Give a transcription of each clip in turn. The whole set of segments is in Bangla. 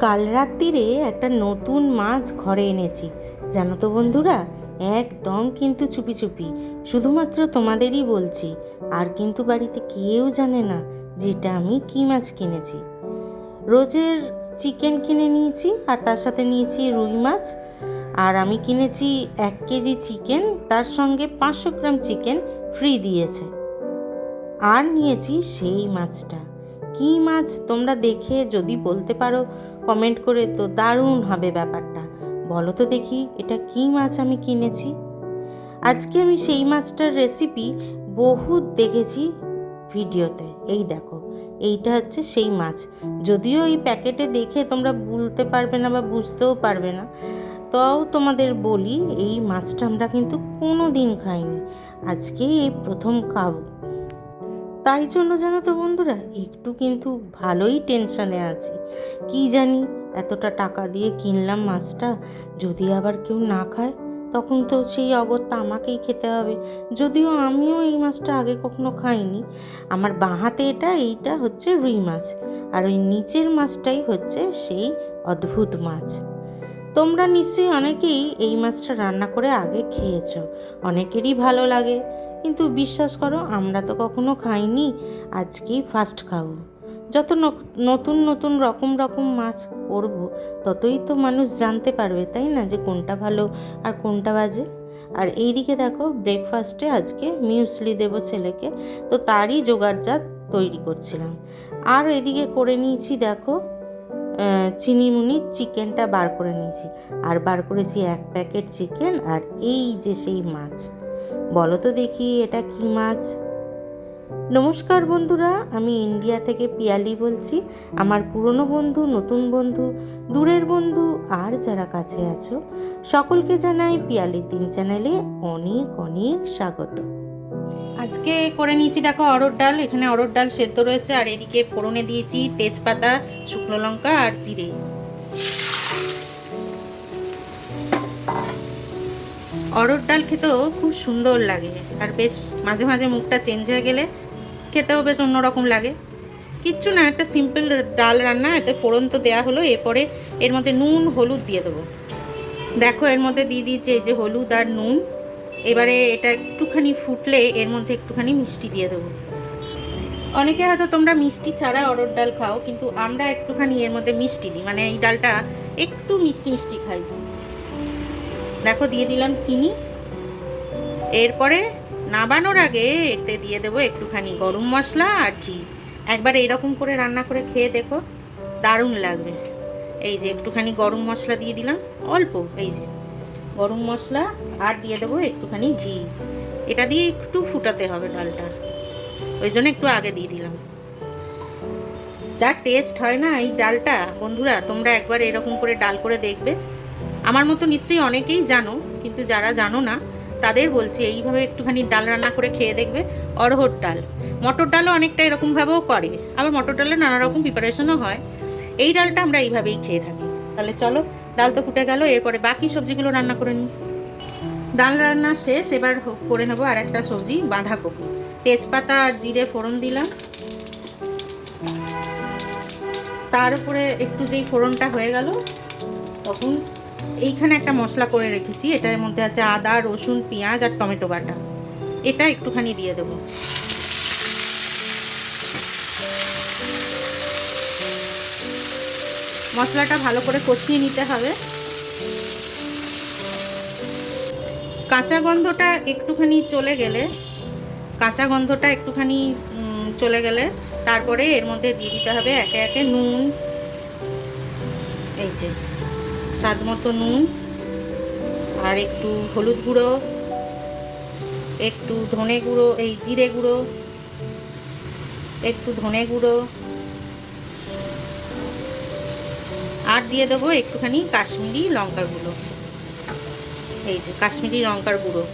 কাল রাত্রিরে একটা নতুন মাছ ঘরে এনেছি। জানো তো বন্ধুরা, একদম কিন্তু চুপি চুপি। শুধুমাত্র তোমাদেরই বলছি, আর কিন্তু বাড়িতে কেউ জানে না যেটা আমি কী মাছ কিনেছি। রোজের চিকেন কিনে নিয়েছি, আর তার সাথে নিয়েছি রুই মাছ। আর আমি কিনেছি এক কেজি চিকেন, তার সঙ্গে পাঁচশো গ্রাম চিকেন ফ্রি দিয়েছে। আর নিয়েছি সেই মাছটা। কী মাছ তোমরা দেখে যদি বলতে পারো কমেন্ট করে তো দারুণ হবে ব্যাপারটা। বলো তো দেখি, এটা কী মাছ আমি কিনেছি? আজকে আমি সেই মাছটার রেসিপি বহুত দেখেছি ভিডিওতে। এই দেখো, এইটা হচ্ছে সেই মাছ। যদিও এই প্যাকেটে দেখে তোমরা বলতে পারবে না বা বুঝতেও পারবে না, তাও তোমাদের বলি, এই মাছটা আমরা কিন্তু কোনো দিন খাইনি। আজকে এই প্রথম খাব। তাই জন্য জানো তো বন্ধুরা, একটু কিন্তু ভালোই টেনশানে আছি। কি জানি, এতটা টাকা দিয়ে কিনলাম মাছটা, যদি আবার কেউ না খায়, তখন তো সেই অগত্যা আমাকেই খেতে হবে। যদিও আমিও এই মাছটা আগে কখনো খাইনি। আমার বাঁহাতে এটা, এইটা হচ্ছে রুই মাছ, আর ওই নিচের মাছটাই হচ্ছে সেই অদ্ভুত মাছ। তোমরা নিশ্চয়ই অনেকেই এই মাছটা রান্না করে আগে খেয়েছো, অনেকেরই ভালো লাগে। বিশ্বাস করো আমরা তো কখনো খাইনি। আজকেই ফার্স্ট খাব। যত নতুন নতুন রকম রকম মাছ করব ততই তো মানুষ জানতে পারবে তাই না যে কোনটা ভালো আর কোনটা বাজে? আর এইদিকে দেখো ব্রেকফাস্টে আজকে মিউসলি দেবো ছেলেকে তো তারই জোগাড়জাত তৈরি করছিলাম। আর এদিকে করে নিয়েছি দেখো আহ, চিনিমুনির চিকেনটা বার করে নিয়েছি। আর বার করেছি এক প্যাকেট চিকেন আর এই যে সেই মাছ। বলো তো দেখি এটা কি মাছ? নমস্কার বন্ধুরা, আমি ইন্ডিয়া থেকে পিয়ালি বলছি, আমার পুরনো বন্ধু, নতুন বন্ধু, দূরের বন্ধু, আর যারা কাছে আছো, সকলকে জানাই পিয়ালির দিন চ্যানেলে অনেক অনেক স্বাগত। আজকে করে নিয়েছি দেখো অরড় ডাল, এখানে অরড় ডাল সেদ্ধ রয়েছে, আর এদিকে ফোড়নে দিয়েছি তেজপাতা, শুকনো লঙ্কা আর জিরে। অরড় ডাল খেতেও খুব সুন্দর লাগে। আর বেশ মাঝে মাঝে মুখটা চেঞ্জ হয়ে গেলে খেতেও বেশ অন্যরকম লাগে। কিচ্ছু না, একটা সিম্পল ডাল রান্না এতে ফোড়ন তো দেওয়া হলো, এরপরে এর মধ্যে নুন, হলুদ দিয়ে দেবো। দেখো, এর মধ্যে দিয়ে দিয়েছে যে হলুদ আর নুন। এবারে এটা একটুখানি ফুটলে এর মধ্যে একটুখানি মিষ্টি দিয়ে দেবো। অনেকে হয়তো তোমরা মিষ্টি ছাড়া অরড় ডাল খাও, কিন্তু আমরা একটুখানি এর মধ্যে মিষ্টি দিই। মানে এই ডালটা একটু মিষ্টি মিষ্টি খাই। দেখো, দিয়ে দিলাম চিনি। এরপরে নাবানোর আগে এতে দিয়ে দেবো একটুখানি গরম মশলা আর ঘি। একবার এরকম করে রান্না করে খেয়ে দেখো, দারুণ লাগবে। এই যে একটুখানি গরম মশলা দিয়ে দিলাম, অল্প, এই যে গরম মশলা আর দিয়ে দেবো একটুখানি ঘি। এটা দিয়ে একটু ফুটাতে হবে ডালটা, ওই জন্য একটু আগে দিয়ে দিলাম। যা টেস্ট হয় না এই ডালটা, বন্ধুরা, তোমরা একবার এরকম করে ডাল করে দেখবে। আমার মতো নিশ্চয়ই অনেকেই জানো, কিন্তু যারা জানো না, তাদের বলছি এইভাবে একটুখানি ডাল রান্না করে খেয়ে দেখবে অরহর ডাল। মটর ডালও অনেকটা এরকমভাবেও করে, আবার মটর ডালের নানা রকম প্রিপারেশনও হয়। এই ডালটা আমরা এইভাবেই খেয়ে থাকি। তাহলে চলো, ডাল তো ফুটে গেল, এরপরে বাকি সবজিগুলো রান্না করে নিই। ডাল রান্না শেষ, এবার করে নেব আর একটা সবজি, বাঁধাকপি। তেজপাতা আর জিরে ফোড়ন দিলাম। তার উপরে একটু যেই ফোড়নটা হয়ে গেল, তখন এইখানে একটা মশলা করে রেখেছি। এটার মধ্যে আছে আদা, রসুন, পেঁয়াজ আর টমেটো বাটা। এটা একটুখানি দিয়ে দেবো। মশলাটা ভালো করে কষিয়ে নিতে হবে। কাঁচা গন্ধটা একটুখানি চলে গেলে, কাঁচা গন্ধটা একটুখানি চলে গেলে তারপরে এর মধ্যে দিয়ে দিতে হবে একে একে নুন। এই যে। স্বাদ মতো নুন আর একটু হলুদ গুঁড়ো, একটু ধনে গুঁড়ো, এই জিরে গুঁড়ো, একটু ধনে গুঁড়ো। আর দিয়ে দেবো একটুখানি কাশ্মীরি লঙ্কার গুঁড়ো। এই যে কাশ্মীরি লঙ্কার গুঁড়ো।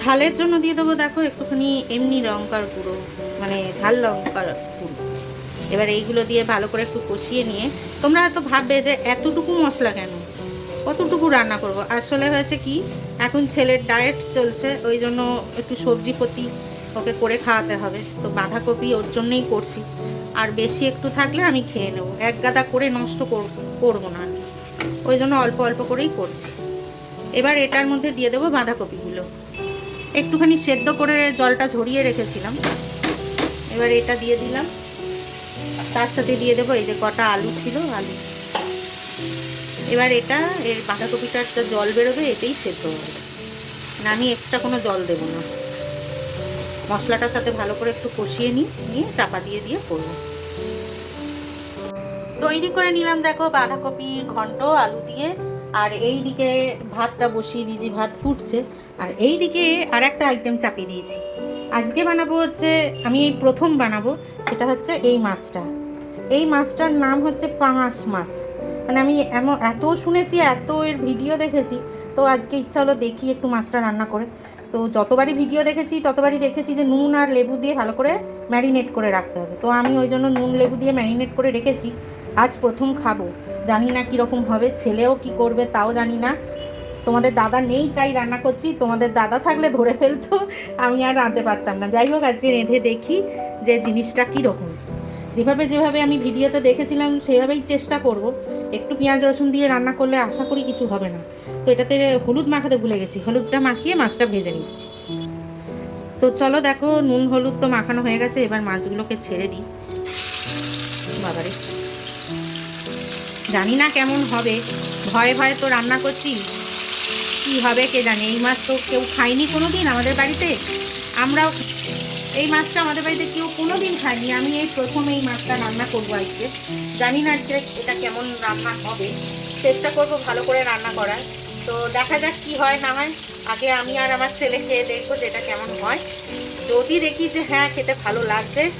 ঝালের জন্য দিয়ে দেবো দেখো একটুখানি এমনি লঙ্কার গুঁড়ো মানে ঝাল লঙ্কার গুঁড়ো। এবার এইগুলো দিয়ে ভালো করে একটু কষিয়ে নিয়ে, তোমরা হয়তো ভাববে যে এতটুকু মশলা কেন? কতটুকু রান্না করব? আসলে হয়েছে কি, এখন ছেলের ডায়েট চলছে, ওই জন্য একটু সবজি প্রতি ওকে করে খাওয়াতে হবে। তো বাঁধাকপি ওর জন্যই করছি। আর বেশি একটু থাকলে আমি খেয়ে নেব। এক গাদা করে নষ্ট কর- করব না ওই জন্য অল্প অল্প করেই করছি। এবার এটার মধ্যে দিয়ে দেবো বাঁধাকপিগুলো। একটুখানি সেদ্ধ করে জলটা ঝরিয়ে রেখেছিলাম। এবার এটা দিয়ে দিলাম। তার সাথে দিয়ে দেবো, এই যে কটা আলু ছিল, আলু। এবার এটা, এর বাঁধাকপিটার জল বেরোবে, এতেই সেদ্ধ হবে। না আমি এক্সট্রা কোনো জল দেবো না। মশলাটার সাথে ভালো করে একটু কষিয়ে নিই, নিয়ে চাপা দিয়ে দিয়ে করব। তৈরি করে নিলাম দেখো বাঁধাকপির ঘন্ট, আলু দিয়ে। আর এই দিকে ভাতটা বসিয়ে দিয়েছি, ভাত ফুটছে। আর এই দিকে আর একটা আইটেম চাপিয়ে দিয়েছি। আজকে বানাবো হচ্ছে, আমি এই প্রথম বানাবো, সেটা হচ্ছে এই মাছটা। এই মাছটার নাম হচ্ছে পাঙাশ মাছ। মানে আমি এমন, এত শুনেছি, এত এর ভিডিও দেখেছি। তো আজকে ইচ্ছা হলো দেখি একটু মাছটা রান্না করে। তো যতবারই ভিডিও দেখেছি, ততবারই দেখেছি যে নুন আর লেবু দিয়ে ভালো করে ম্যারিনেট করে রাখতে হবে। তো আমি ওই জন্য নুন, লেবু দিয়ে ম্যারিনেট করে রেখেছি। আজ প্রথম খাব। জানি না কীরকম হবে, ছেলেও কি করবে তাও জানি না। তোমাদের দাদা নেই, তাই রান্না করছি। তোমাদের দাদা থাকলে ধরে ফেলতো, আমি আর রাঁধতে পারতাম না। যাই হোক, আজকে রেঁধে দেখি যে জিনিসটা কীরকম। যেভাবে যেভাবে আমি ভিডিওতে দেখেছিলাম, সেভাবেই চেষ্টা করব। একটু পেঁয়াজ, রসুন দিয়ে রান্না করলে আশা করি কিছু হবে না। তো এটাতে হলুদ মাখাতে ভুলে গেছি। হলুদটা মাখিয়ে মাছটা ভেজে নিচ্ছি। তো চলো দেখো, নুন, হলুদ তো মাখানো হয়ে গেছে। এবার মাছগুলোকে ছেড়ে দিই। বাবারে। জানি না কেমন হবে। ভয়ে ভয়ে তো রান্না করছি। কি হবে কে জানে? এই মাছ তো কেউ খায়নি কোনো দিন আমাদের বাড়িতে। আমরাও এই মাছটা আমাদের বাড়িতে কেউ কোনো দিন খায়নি। আমি এই প্রথম এই মাছটা রান্না করব আজকে। জানি না আজকে এটা কেমন রান্না হবে। চেষ্টা করব ভালো করে রান্না করার। তো দেখা যাক কি হয়, না হয়। আগে আমি আর আমার ছেলে খেয়ে দেখব যে এটা কেমন হয়। যদি দেখি যে হ্যাঁ খেতে ভালো লাগছে,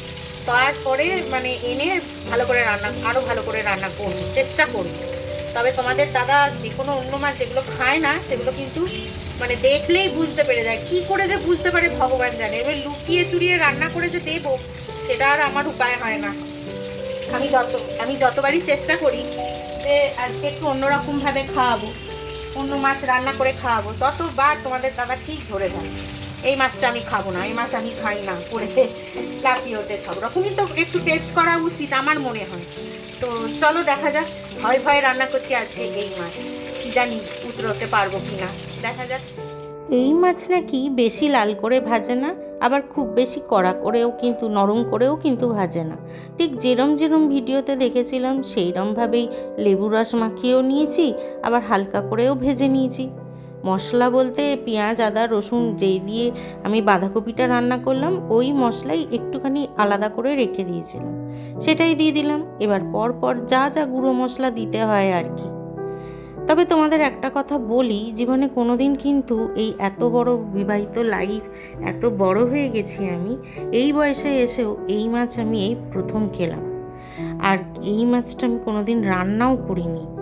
তারপরে মানে এনে ভালো করে রান্না আরও ভালো করে রান্না করব। চেষ্টা করব। তবে তোমাদের দাদা যে কোনো অন্য মাছ যেগুলো খায় না, সেগুলো কিন্তু মানে দেখলেই বুঝতে পেরে যায়। কি করে যে বুঝতে পারে ভগবান জানে। এবার লুকিয়ে চুরিয়ে রান্না করে যে দেবো, সেটা আর আমার উপায় হয় না। আমি যত, আমি যতবারই চেষ্টা করি যে আজকে একটু অন্যরকমভাবে খাওয়াবো, অন্য মাছ রান্না করে খাওয়াবো ততবার তোমাদের দাদা ঠিক ধরে যায় এই মাছটা আমি খাব না, এই মাছ আমি খাই না, করে লাফিয়ে ওঠে সব। রকমই তো একটু টেস্ট করা উচিত, আমার মনে হয়। তো চলো দেখা যাক। ভয় ভয়ে রান্না করছি আজকে এই মাছ। কি জানি উতরোতে পারব কি না দেখা যাক। এই মাছ নাকি বেশি লাল করে ভাজে না, আবার খুব বেশি কড়া করেও কিন্তু, নরম করেও কিন্তু ভাজে না। ঠিক যেরম যেরম ভিডিওতে দেখেছিলাম সেইরমভাবেই লেবু রস মাখিয়েও নিয়েছি, আবার হালকা করেও ভেজে নিয়েছি। মশলা বলতে পেঁয়াজ, আদা, রসুন যেই দিয়ে আমি বাঁধাকপিটা রান্না করলাম, ওই মশলাই একটুখানি আলাদা করে রেখে দিয়েছিলাম। সেটাই দিয়ে দিলাম। এবার পর পর যা যা গুঁড়ো মশলা দিতে হয় আর কি। তবে তোমাদের একটা কথা বলি, জীবনে কোনোদিন কিন্তু এই এত বড় বিবাহিত লাইফ এত বড় হয়ে গেছি আমি, এই বয়সে এসেও এই মাছ আমি এই প্রথম খেলাম। আর এই মাছটা আমি কোনোদিন রান্নাও করিনি।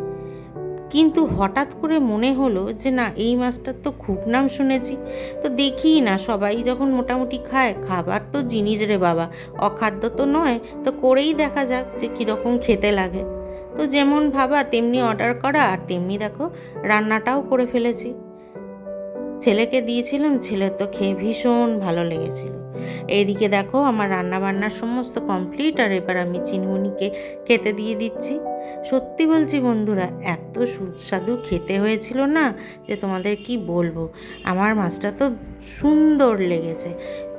কিন্তু হঠাৎ করে মনে হলো যে না, এই মাছটার তো খুব নাম শুনেছি। তো দেখি না সবাই যখন মোটামুটি খায়, খাবার তো জিনিস রে বাবা, অখাদ্য তো নয়, তো করেই দেখা যাক যে কীরকম খেতে লাগে। তো যেমন ভাবা তেমনি অর্ডার করা, আর তেমনি দেখো রান্নাটাও করে ফেলেছি। ছেলেকে দিয়েছিলাম, ছেলের তো খেয়ে ভীষণ ভালো লেগেছিল। এইদিকে দেখো আমার রান্না বান্নার সমস্ত কমপ্লিট আর এবার আমি চিনমুনিকে খেতে দিয়ে দিচ্ছি। সত্যি বলছি বন্ধুরা, এত সুস্বাদু খেতে হয়েছিল না যে তোমাদের কি বলব? আমার মাছটা তো সুন্দর লেগেছে।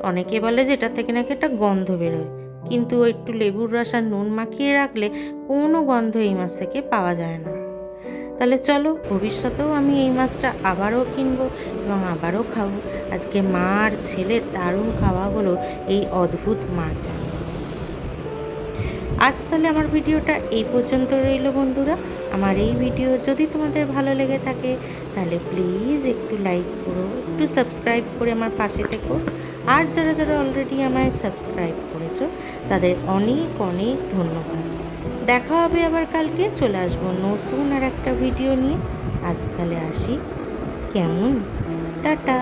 অনেকে বলে যে এটা থেকে নাকি একটা গন্ধ বেরোয়। কিন্তু একটু লেবুর রস আর নুন মাখিয়ে রাখলে কোনো গন্ধ এই মাছ থেকে পাওয়া যায় না। তাহলে চলো, ভবিষ্যতেও আমি এই মাছটা আবারও কিনবো এবং আবারও খাব। আজকে মা আর ছেলের দারুণ খাওয়া হলো এই অদ্ভুত মাছ। আজ তাহলে আমার ভিডিওটা এই পর্যন্ত রইল বন্ধুরা। আমার এই ভিডিও যদি তোমাদের ভালো লেগে থাকে, তাহলে প্লিজ একটু লাইক করো, একটু সাবস্ক্রাইব করে আমার পাশে থেকো। আর যারা যারা অলরেডি আমায় সাবস্ক্রাইব করেছ, তাদের অনেক অনেক ধন্যবাদ। দেখা হবে আবার কালকে, চলে আসব নতুন আর একটা ভিডিও নিয়ে। আজ তাহলে আসি। কেমন? টাটা!